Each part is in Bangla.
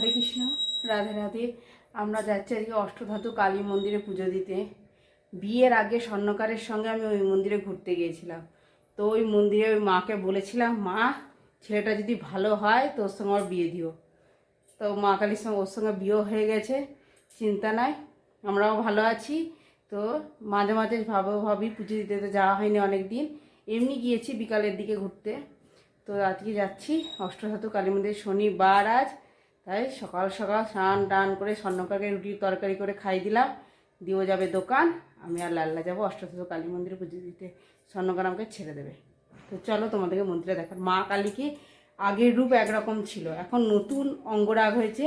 হরে কৃষ্ণ। রাধে রাধে। আমরা যাচ্ছি আজকে অষ্টধাতু কালী মন্দিরে পুজো দিতে। বিয়ের আগে স্বর্ণকারের সঙ্গে আমি ওই মন্দিরে ঘুরতে গিয়েছিলাম। তো ওই মন্দিরে ওই মাকে বলেছিলাম, মা, ছেলেটা যদি ভালো হয় তোর সঙ্গে আমার বিয়ে দিও। তো মা কালীর সঙ্গে, ওর সঙ্গে বিয়েও হয়ে গেছে, চিন্তা নাই, আমরাও ভালো আছি। তো মাঝে মাঝে ভাবো ভাবি, পুজো দিতে তো যাওয়া হয়নি অনেক দিন এমনি গিয়েছি বিকালের দিকে ঘুরতে। তো আজকে যাচ্ছি অষ্টধাতু কালী মন্দির, শনিবার আজ। তাই সকাল সকাল স্নান টান করে স্বর্ণকারকে রুটি তরকারি করে খাই দিলাম। দিও যাবে দোকান। আমি আর লাল্লা যাব অষ্টধাতু কালী মন্দিরে পুজো দিতে। স্বর্ণকার আমাকে ছেড়ে দেবে। তো চলো তোমাদেরকে মন্দিরে দেখার মা কালীকে আগের রূপ একরকম ছিল। এখন নতুন অঙ্গরাগ হয়েছে।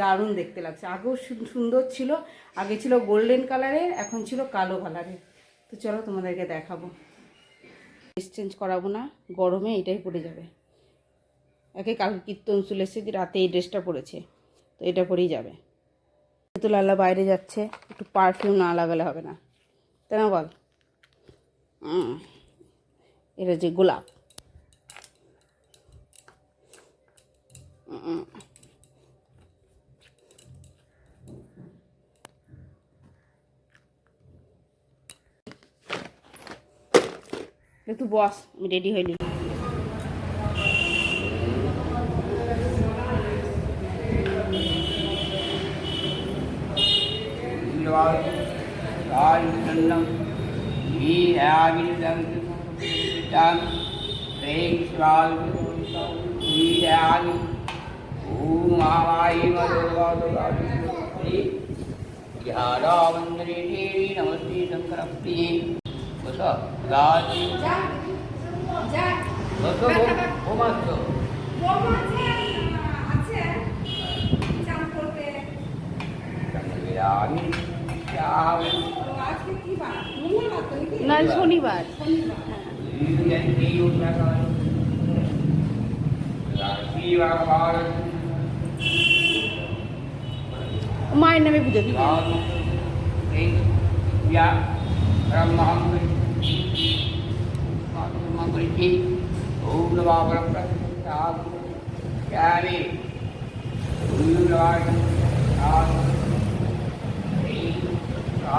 দারুণ দেখতে লাগছে। আগেও সুন্দর ছিল। আগে ছিল গোল্ডেন কালারের, এখন ছিল কালো কালারের। তো চলো তোমাদেরকে দেখাবো। ড্রেস চেঞ্জ করাবো না। গরমে এটাই পড়ে যাবে। একে কালকে কীর্তন চলে এসেছে রাতে এই ড্রেসটা পরেছে। তো এটা পরেই যাবে। তো লাল্লা বাইরে যাচ্ছে, একটু পারফিউম না লাগালে হবে না। তাই না বল? এটা যে গোলাপ। একটু বস, আমি রেডি হইনি ஆறு ஆள் நல்லம் நீ ஆகில் தான் பிரேம் சுவால் நீ ஆகி ஓம் ஆவாயி மருகாது ध्यानावन्द्रे देवी नमस्ते शङ्करप्रिये बस गाजी बस ओ मास्त আমি না শনিবার মায়ের নামে পুজো দিবে Yeah. আগে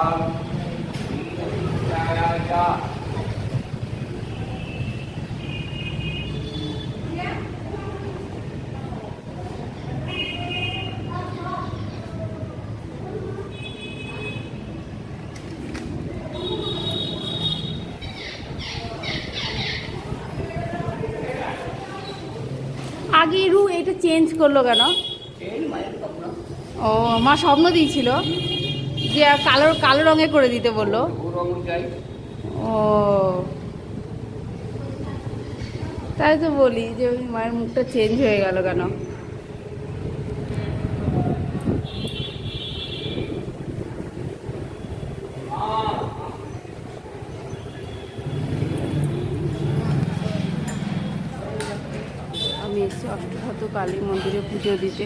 রু এটা চেঞ্জ করল কেন? ও মা স্বপ্ন দিয়েছিল। যে কালো কালো রঙে করে দিতে বলল। ও। তাই তো বলি যে মায়ের মুখটা চেঞ্জ হয়ে গেল কেন? আমি এসেছি অষ্টধাতু কালী মন্দিরে পুজো দিতে।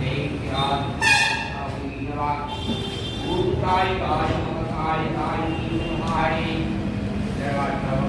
মায়ের পুজো হচ্ছে মা পুজো Thank you.